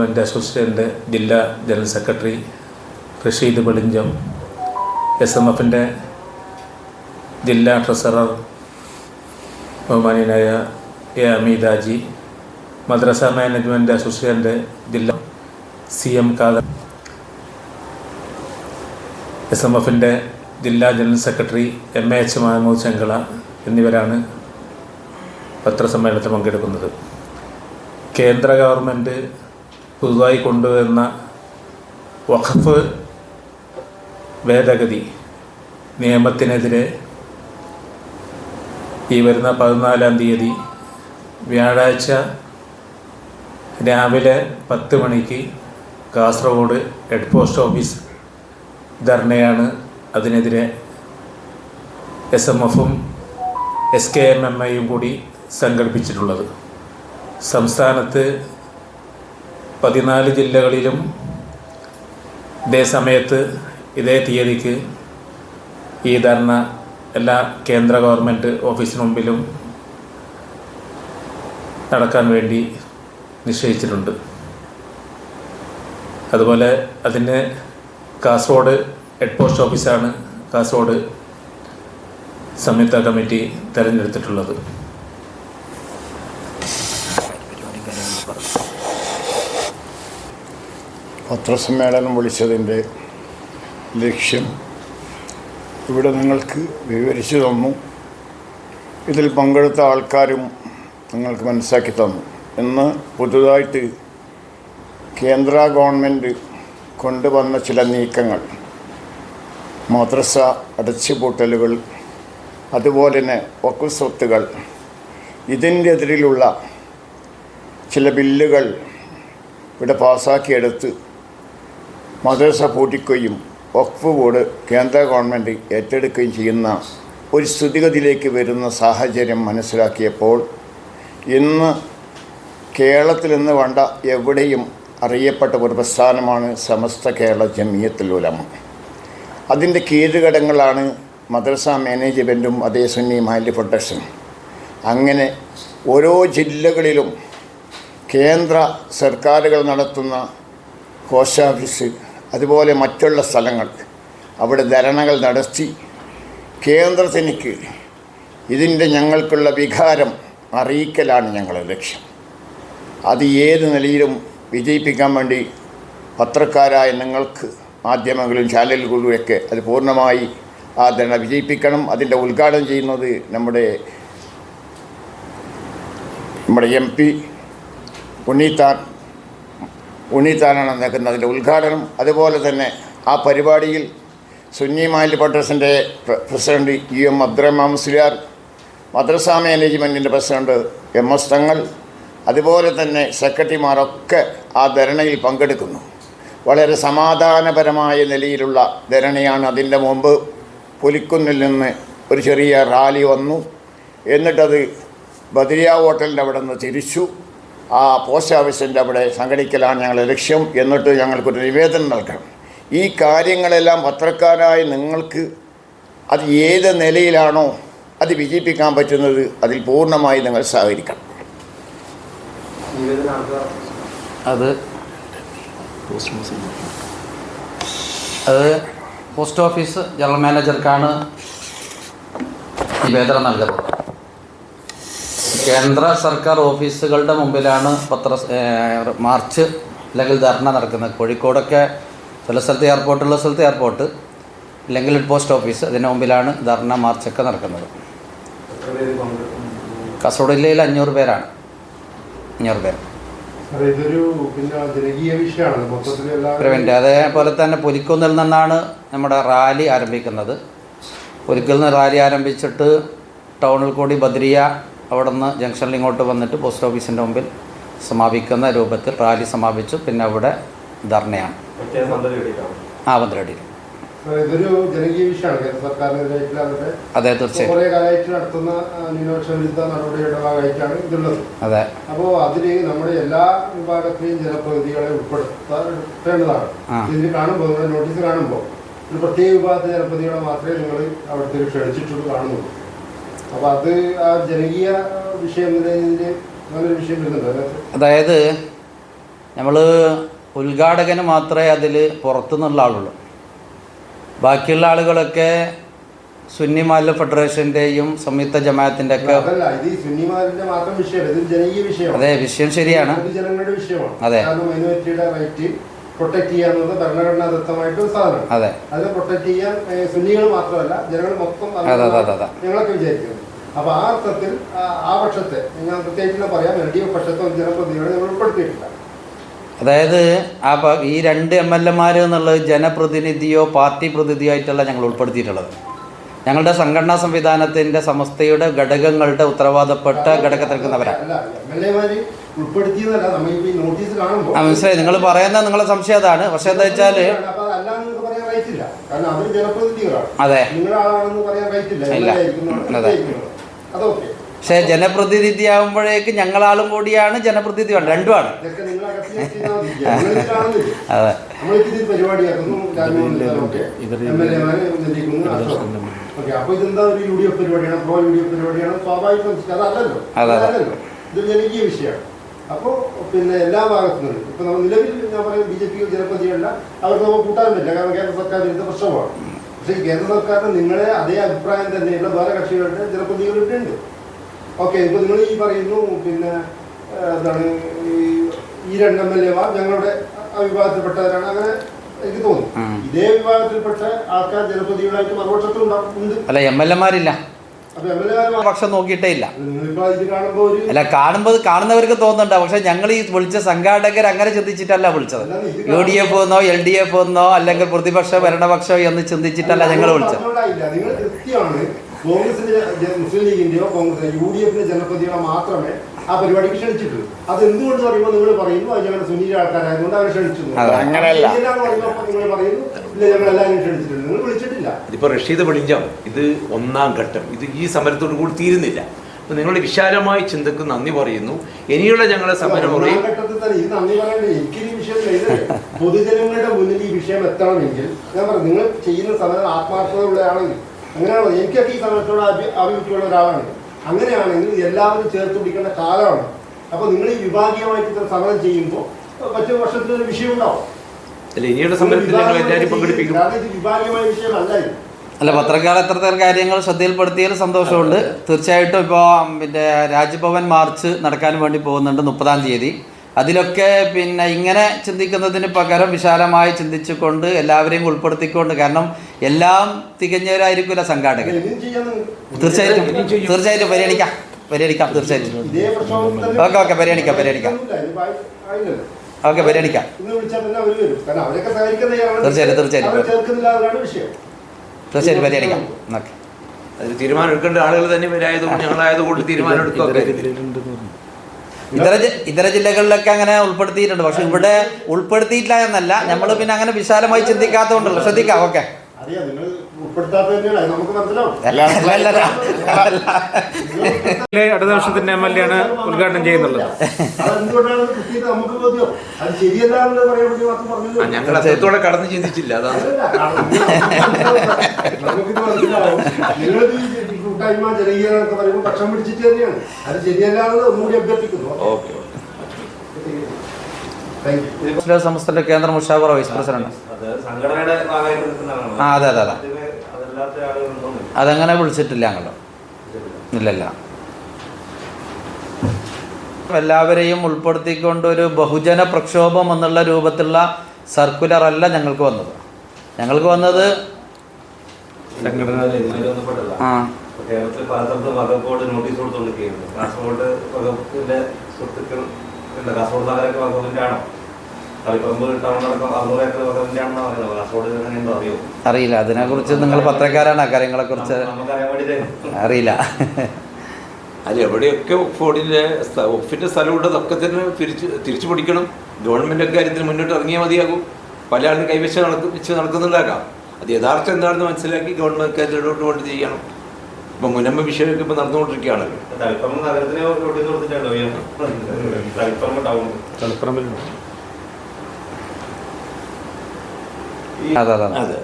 Management അസോസിയേഷന്റെ ജില്ലാ general secretary Rashid Velinjam S M എഫിന്റെ ജില്ലാ ട്രഷറർ ബഹുമാനീയനായ എ അമീദാജി മദ്രസ മാനേജ്മെന്റ് അസോസിയേഷന്റെ ജില്ലാ C M Kader S M എഫിന്റെ ജില്ലാ general secretary M A H Mahmood Chengala എന്നിവരാണ് പത്രസമ്മേളനത്തിൽ പങ്കെടുക്കുന്നത്. കേന്ദ്ര ഗവൺമെന്റ് പുതുതായി കൊണ്ടുവരുന്ന വഖഫ് ഭേദഗതി നിയമത്തിനെതിരെ ഈ വരുന്ന പതിനാലാം തീയതി വ്യാഴാഴ്ച രാവിലെ പത്ത് മണിക്ക് കാസർഗോഡ് ഹെഡ് പോസ്റ്റ് ഓഫീസ് ധർണയാണ് അതിനെതിരെ എസ് എം എഫും എസ് കെ എം എം ഐയും കൂടി സംഘടിപ്പിച്ചിട്ടുള്ളത്. സംസ്ഥാനത്ത് പതിനാല് ജില്ലകളിലും ഇതേ സമയത്ത് ഇതേ തീയതിക്ക് ഈ ധർണ എല്ലാ കേന്ദ്ര ഗവൺമെന്റ് ഓഫീസിന് മുമ്പിലും നടക്കാൻ വേണ്ടി നിശ്ചയിച്ചിട്ടുണ്ട്. അതുപോലെ അതിന് കാസർഗോഡ് ഹെഡ് പോസ്റ്റ് ഓഫീസാണ് കാസർഗോഡ് സംയുക്ത കമ്മിറ്റി തിരഞ്ഞെടുത്തിട്ടുള്ളത്. പത്രസമ്മേളനം വിളിച്ചതിന്റെ ലക്ഷ്യം ഇവിടെ നിങ്ങൾക്ക് വിവരിച്ചു തന്നു. ഇതിൽ പങ്കെടുത്ത ആൾക്കാരും നിങ്ങൾക്ക് മനസ്സാക്കി തന്നു. ഇന്ന് പുതുതായിട്ട് കേന്ദ്ര ഗവൺമെന്റ് കൊണ്ടുവന്ന ചില നീക്കങ്ങൾ. മദ്രസ അടച്ചുപൂട്ടലുകൾ അതുപോലെ തന്നെ വക്കു സ്വത്തുകൾ ഇതിന്റെ എതിരിലുള്ള ചില ബില്ലുകൾ ഇവിടെ പാസ്സാക്കിയെടുത്ത് മദ്രസ പൂട്ടിക്കുകയും വഖഫ് ബോർഡ് കേന്ദ്ര ഗവൺമെന്റ് ഏറ്റെടുക്കുകയും ചെയ്യുന്ന ഒരു സ്ഥിതിഗതിയിലേക്ക് വരുന്ന സാഹചര്യം മനസ്സിലാക്കിയപ്പോൾ ഇന്ന് കേരളത്തിൽ നിന്ന് വേണ്ട എവിടെയും അറിയപ്പെട്ട ഒരു പ്രസ്ഥാനമാണ് സമസ്ത കേരള ജമിയത്തുൽ ഉലമ. അതിന്റെ കീഴുഘടകങ്ങളാണ് മദ്രസ മാനേജ്മെന്റും അതേ സുന്നി മാലി പ്രൊട്ടക്ഷനും അങ്ങനെ ഓരോ ജില്ലകളിലും കേന്ദ്ര സർക്കാരുകൾ നടത്തുന്ന ഓഫീസ് അതുപോലെ മറ്റുള്ള സ്ഥലങ്ങൾ. അവിടെ ധരണകൾ നടത്തി. കേന്ദ്രത്തിനിക്ക് ഇതിന്റെ ഞങ്ങൾക്കുള്ള വികാരം അറിയിക്കലാണ് ഞങ്ങളുടെ ലക്ഷ്യം. അത് ഏത് നിലയിലും വിജയിപ്പിക്കാൻ വേണ്ടി പത്രക്കാരായ നിങ്ങൾക്ക് മാധ്യമങ്ങളും ചാനലുകളിലുമൊക്കെ അത് പൂർണമായി ആ ധരണ വിജയിപ്പിക്കണം. അതിന്റെ ഉദ്ഘാടനം ചെയ്യുന്നത് നമ്മുടെ നമ്മുടെ എം പി ഉണ്ണീത്താൻ ഉണ്ണീത്താനാണ് നിൽക്കുന്നതിന്റെ ഉദ്ഘാടനം. അതുപോലെ തന്നെ ആ പരിപാടിയിൽ സുന്നി മാലി പട്ടേഴ്സിന്റെ president E M Abdurahman Musliyar മദ്രസ മാനേജ്മെന്റിന്റെ പ്രസിഡന്റ് എം എസ് തങ്ങൾ അതുപോലെ തന്നെ സെക്രട്ടറിമാരൊക്കെ ആ ധരണയിൽ പങ്കെടുക്കുന്നു. വളരെ സമാധാനപരമായ നിലയിലുള്ള ധരണയാണ് അതിന്റെ മുമ്പ് പുലിക്കുന്നിൽ നിന്ന് ഒരു ചെറിയ റാലി വന്നു. എന്നിട്ടത് ബദരിയ ഹോട്ടലിന്റെ അവിടെ നിന്ന് തിരിച്ചു. ആ പോസ്റ്റ് ഓഫീസിന്റെ അവിടെ സംഘടിക്കലാണ് ഞങ്ങളുടെ ലക്ഷ്യം എന്നിട്ട് ഞങ്ങൾക്കൊരു നിവേദനം നൽകണം. ഈ കാര്യങ്ങളെല്ലാം പത്രക്കാരായ നിങ്ങൾക്ക് അത് ഏത് നിലയിലാണോ അത് വിജയിപ്പിക്കാൻ പറ്റുന്നത് അതിൽ പൂർണമായി നിങ്ങൾ സഹകരിക്കണം. അത് അത് പോസ്റ്റ് ഓഫീസ് ജനറൽ മാനേജർക്കാണ് നിവേദനം നൽകുന്നത്. കേന്ദ്ര സർക്കാർ ഓഫീസുകളുടെ മുമ്പിലാണ് പത്ര മാർച്ച് അല്ലെങ്കിൽ ധർണ നടക്കുന്നത്. കോഴിക്കോടൊക്കെ ചില സ്ഥലത്ത് എയർപോർട്ടുള്ള സ്ഥലത്ത് എയർപോർട്ട് അല്ലെങ്കിൽ പോസ്റ്റ് ഓഫീസ് അതിന് മുമ്പിലാണ് ധർണ മാർച്ചൊക്കെ നടക്കുന്നത്. കാസർഗോഡ് ജില്ലയിൽ അഞ്ഞൂറ് പേരാണ്. അഞ്ഞൂറ് പേർ പ്രവീന്റെ അതേപോലെ തന്നെ പുലിക്കുന്നിൽ നിന്നാണ് നമ്മുടെ റാലി ആരംഭിക്കുന്നത്. പുലിക്കുന്നിൽ റാലി ആരംഭിച്ചിട്ട് ടൗണിൽ കൂടി ബദ്രിയ അവിടെ നിന്ന് ജംഗ്ഷനിൽ ഇങ്ങോട്ട് വന്നിട്ട് പോസ്റ്റ് ഓഫീസിന്റെ മുമ്പിൽ സമാപിക്കുന്ന രൂപത്തിൽ റാലി സമാപിച്ചു. പിന്നെ അവിടെ ധർണയാണ്. ആ പന്ത്രണ്ടിൽ അതെ തീർച്ചയായും. നടത്തുന്ന ആ, ന്യൂനപക്ഷ വിരുദ്ധ നടപടിയുടെ ഭാഗമായിട്ടാണ് ഇതുള്ളത്. അതെ. അപ്പോൾ നമ്മുടെ എല്ലാ വിഭാഗത്തിലെയും ജനപ്രതിനിധികളെ ഉൾപ്പെടുത്തേണ്ടതാണ്. ഇതിൽ കാണുമ്പോൾ നോട്ടീസ് കാണുമ്പോൾ ഒരു പ്രത്യേക വിഭാഗത്തിലെ ജനപ്രതികളെ മാത്രമേ നിങ്ങൾ അവിടുത്തെ ക്ഷണിച്ചിട്ടുള്ളൂ കാണുന്നുള്ളൂ. അപ്പോൾ അത് ആ ജനകീയ വിഷയം എന്നതിൽ വിഷയം വരുന്നുണ്ട്. അതായത് നമ്മൾ ഉദ്ഘാടകന് മാത്രമേ അതിൽ പുറത്തുനിന്നുള്ള ആളുള്ളൂ. ബാക്കിയുള്ള ആളുകളൊക്കെ സുന്നി മാല ഫെഡറേഷന്റെയും സംയുക്ത ജമാഅത്തിന്റെ ഒക്കെ അതെ വിഷയം ശരിയാണ്. അതെ. പ്രൊട്ടക്ട് ചെയ്യാന്നത് ഭരണഘടനാദത്തമായിട്ട് സാധനമാണ്. അതെ. അതിനെ പ്രൊട്ടക്ട് ചെയ്യാൻ സുന്നികൾ മാത്രമല്ല ജനങ്ങൾ മൊത്തം അതെ, അതെ, അതെ, അതെ. ഞങ്ങളൊക്കെ വിചാരിക്കുന്നത് അപ്പൊ ആ അർത്ഥത്തിൽ ആ- പക്ഷത്തെ ഞാൻ പ്രത്യേകിച്ച് പറയാം എൽ ഡി എഫ് പക്ഷത്തെ ഒരു ജനപ്രതിനിധികളെ ഉൾപ്പെടുത്തിയിട്ടില്ല. അതായത് ആ ഈ രണ്ട് എം എൽ എമാർ എന്നുള്ളത് ജനപ്രതിനിധിയോ പാർട്ടി പ്രതിനിധിയോ ആയിട്ടല്ല ഞങ്ങൾ ഉൾപ്പെടുത്തിയിട്ടുള്ളത്. ഞങ്ങളുടെ സംഘടനാ സംവിധാനത്തിന്റെ സമസ്തയുടെ ഘടകങ്ങളുടെ ഉത്തരവാദപ്പെട്ട ഘടകത്തിൽ നിൽക്കുന്നവരാണ് അല്ല എം എൽ എമാര് ഉൾപ്പെടുത്തിയതല്ല ഈ നോട്ടീസ് കാണുമ്പോൾ ആ മനസ്സിലായി. നിങ്ങൾ പറയുന്ന നിങ്ങളെ സംശയം അതാണ്. പക്ഷെ എന്താ വെച്ചാൽ കാരണം അവർ ജനപ്രതിനിധികളാണ്. അതെ. പറയാൻ. അതൊക്കെ പക്ഷേ ജനപ്രതിനിധിയാകുമ്പോഴേക്ക് ഞങ്ങളാളും കൂടിയാണ് ജനപ്രതിനിധിയാണ് രണ്ടുമാണ്. അതെ. അതെ, അതെ. അപ്പോൾ പിന്നെ എല്ലാ ഭാഗത്തു നിന്നും ഇപ്പൊ നമ്മൾ നിലവിൽ ഞാൻ പറയും ബി ജെ പി ജനപ്രതിയല്ല അവർക്ക് നമുക്ക് കൂട്ടാൻ പറ്റില്ല. കാരണം കേന്ദ്ര സർക്കാർ വിരുദ്ധ പ്രശ്നമാണ്. പക്ഷേ ഈ കേന്ദ്ര സർക്കാരിന് നിങ്ങളെ അതേ അഭിപ്രായം തന്നെയുള്ള വേറെ കക്ഷികളുടെ ജനപ്രതികളുടെ ഉണ്ട്. ഓക്കെ ഇപ്പൊ നിങ്ങൾ ഈ പറയുന്നു പിന്നെ എന്താണ് ഈ രണ്ട് എം എൽ എമാർ ഞങ്ങളുടെ വിഭാഗത്തിൽപ്പെട്ടവരാണ് അങ്ങനെ എനിക്ക് തോന്നുന്നു. ഇതേ വിഭാഗത്തിൽപ്പെട്ട ആൾക്കാർ ജനപ്രതികളായിട്ട് മറുപക്ഷത്തും ഉണ്ട്. അല്ല എം എൽ എമാരില്ല പക്ഷം നോക്കിയിട്ടേ ഇല്ല. അല്ല കാണുമ്പോൾ കാണുന്നവർക്ക് തോന്നുന്നുണ്ട്. പക്ഷെ ഞങ്ങൾ ഈ വിളിച്ച സംഘാടകർ അങ്ങനെ ചിന്തിച്ചിട്ടല്ല വിളിച്ചത്. യു ഡി എഫ് എന്നോ എൽ ഡി എഫ് എന്നോ അല്ലെങ്കിൽ പ്രതിപക്ഷ ഭരണപക്ഷോ എന്ന് ചിന്തിച്ചിട്ടല്ല ഞങ്ങൾ വിളിച്ചത്. കോൺഗ്രസിന്റെ മുസ്ലിം ലീഗിന്റെയോ കോൺഗ്രസ് യു ഡി എഫിന്റെ ജനപ്രതികളെ മാത്രമേ ആ പരിപാടിക്ക് ക്ഷണിച്ചിട്ട്. അത് എന്തുകൊണ്ട് പറയുമ്പോൾ നിങ്ങൾ പറയുന്നു അത് ഞങ്ങളുടെ സുനീല ആൾക്കാരായതുകൊണ്ട് അവരെ ക്ഷണിച്ചു. അങ്ങനെയല്ല. നിങ്ങൾ പറയുന്നു ഇല്ല ഞങ്ങൾ എല്ലാവരും ക്ഷണിച്ചിട്ടുണ്ട്. നിങ്ങൾ വിളിച്ചിട്ടില്ല. ഇതിപ്പോൾ റഷീദ് വെളിഞ്ചം ഇത് ഒന്നാം ഘട്ടം. ഇത് ഈ സമരത്തോട് കൂടി തീരുന്നില്ല. അപ്പോൾ നിങ്ങളുടെ വിശാലമായ ചിന്തക്ക് നന്ദി പറയുന്നു. ഇനിയുള്ള ഞങ്ങളുടെ സമരം പൊതുജനങ്ങളുടെ മുന്നിൽ ഈ വിഷയം എത്തണമെങ്കിൽ ഞാൻ പറഞ്ഞു നിങ്ങൾ ചെയ്യുന്ന സമരം ആത്മാർത്ഥതയുള്ളതാണെങ്കിൽ അങ്ങനെയാണോ? എനിക്കൊക്കെ ഈ സമരത്തോട് അഭിമുഖ്യമുള്ള ഒരാളാണ്. അങ്ങനെയാണെങ്കിൽ എല്ലാവരും ചേർത്ത് പിടിക്കേണ്ട കാലമാണ്. അപ്പൊ നിങ്ങൾ ഈ വിഭാഗീയമായിട്ട് ഇത്ര സമരം ചെയ്യുമ്പോൾ മറ്റു വർഷത്തിലൊരു വിഷയം ഉണ്ടാവും അല്ല ഇനിയുള്ള സമരത്തിൽ ഞങ്ങൾ എല്ലാവരും പങ്കെടുപ്പിക്കും. കാരണം വിഭാഗീയമായ വിഷയമല്ല ഇത്. അല്ല പത്രക്കാർ എത്രത്തരം കാര്യങ്ങൾ ശ്രദ്ധയിൽപ്പെടുത്തിയതിൽ സന്തോഷമുണ്ട്. തീർച്ചയായിട്ടും ഇപ്പോൾ പിന്നെ രാജ്ഭവൻ മാർച്ച് നടക്കാൻ വേണ്ടി പോകുന്നുണ്ട് മുപ്പതാം തീയതി. അതിലൊക്കെ പിന്നെ ഇങ്ങനെ ചിന്തിക്കുന്നതിന് പകരം വിശാലമായി ചിന്തിച്ചുകൊണ്ട് എല്ലാവരെയും ഉൾപ്പെടുത്തിക്കൊണ്ട് കാരണം എല്ലാം തികഞ്ഞവരായിരിക്കില്ല സംഘാടകർ. തീർച്ചയായിട്ടും. തീർച്ചയായിട്ടും പരിഗണിക്കാം. പരിഗണിക്കാം തീർച്ചയായിട്ടും. ഓക്കെ, ഓക്കെ, പരിഗണിക്കാം, പരിഗണിക്കാം. ഓക്കെ പരിഗണിക്കാം. തീർച്ചയായിട്ടും തീർച്ചയായിട്ടും. തീർച്ചയായിട്ടും പരിഗണിക്കാം. ഓക്കെ. അതിന് തീരുമാനം എടുക്കേണ്ട ആളുകൾ തന്നെ വരായതുകൊണ്ട് ഞങ്ങളായതുകൊണ്ട് തീരുമാനം എടുക്കുക ഇതര ഇതര ജില്ലകളിലൊക്കെ അങ്ങനെ ഉൾപ്പെടുത്തിയിട്ടുണ്ട്. പക്ഷെ ഇവിടെ ഉൾപ്പെടുത്തിയിട്ടില്ല എന്നല്ല. നമ്മൾ പിന്നെ അങ്ങനെ വിശാലമായി ചിന്തിക്കാത്തതുകൊണ്ടല്ലോ. ശ്രദ്ധിക്കാം ഓക്കെ. അടുത്ത വർഷത്തിന്റെ എം എൽ എ ആണ് ഉദ്ഘാടനം ചെയ്യുന്നുള്ളത്. അതെന്തുകൊണ്ടാണ് കൃത്യത നമുക്ക് ബോധ്യം അത് ശരിയല്ല എന്ന് പറയാൻ വേണ്ടി മാത്രം പറഞ്ഞല്ലോ ഞങ്ങൾ അദ്ദേഹത്തോടെ കടന്ന് ചിന്തിച്ചില്ല അതാണ്. കൂട്ടായ്മ ജനകീയ എന്നൊക്കെ പറയുമ്പോൾ പക്ഷം പിടിച്ചിട്ട് തന്നെയാണ്. അത് ശരിയല്ല എന്ന് ഒന്നുകൂടി അഭ്യർത്ഥിക്കുന്നു. ഓക്കെ സംസ്ഥയുടെ കേന്ദ്ര മുഷാവറ വൈസ് പ്രസിഡന്റ് ആ അതെ അതെ അതങ്ങനെ വിളിച്ചിട്ടില്ല ഞങ്ങൾ ഇല്ലല്ല. എല്ലാവരെയും ഉൾപ്പെടുത്തിക്കൊണ്ട് ഒരു ബഹുജന പ്രക്ഷോഭം എന്നുള്ള രൂപത്തിലുള്ള സർക്കുലർ അല്ല ഞങ്ങൾക്ക് വന്നത്. ഞങ്ങൾക്ക് വന്നത് ആ. കേരളത്തിൽ സ്ഥലത്തും വകുപ്പോട് നോട്ടീസ് കൊടുത്തുകൊണ്ടിരിക്കുകയാണ് കാസർഗോഡ് വകുപ്പിന്റെ സ്വത്തുക്കൾ എന്താ കാസർഗോഡ് നഗരമൊക്കെ വകുപ്പിന്റെ ആണോ? അറിയില്ല. അതിനെ കുറിച്ച് നിങ്ങൾ പത്രക്കാരാണ്. കാര്യങ്ങളെ കുറിച്ച് അറിയില്ല. അല്ല എവിടെയൊക്കെ ഫോണിന്റെ സ്ഥലം സ്ഥലമുണ്ട് അതൊക്കെ തന്നെ തിരിച്ച് തിരിച്ചു പിടിക്കണം ഗവൺമെന്റ് കാര്യത്തിന് മുന്നോട്ട് ഇറങ്ങിയാൽ മതിയാകും. പല ആളും കൈവശം നടക്കും വെച്ച് നടക്കുന്നുണ്ടാകാം. അത് യഥാർത്ഥം എന്താണെന്ന് മനസ്സിലാക്കി ഗവൺമെന്റ് കാര്യത്തിലോട്ട് കൊണ്ട് ചെയ്യണം. ഇപ്പം മുനമ്പ് വിഷയമൊക്കെ ഇപ്പം നടന്നുകൊണ്ടിരിക്കുകയാണ്. അതെ അതെ. അതെ.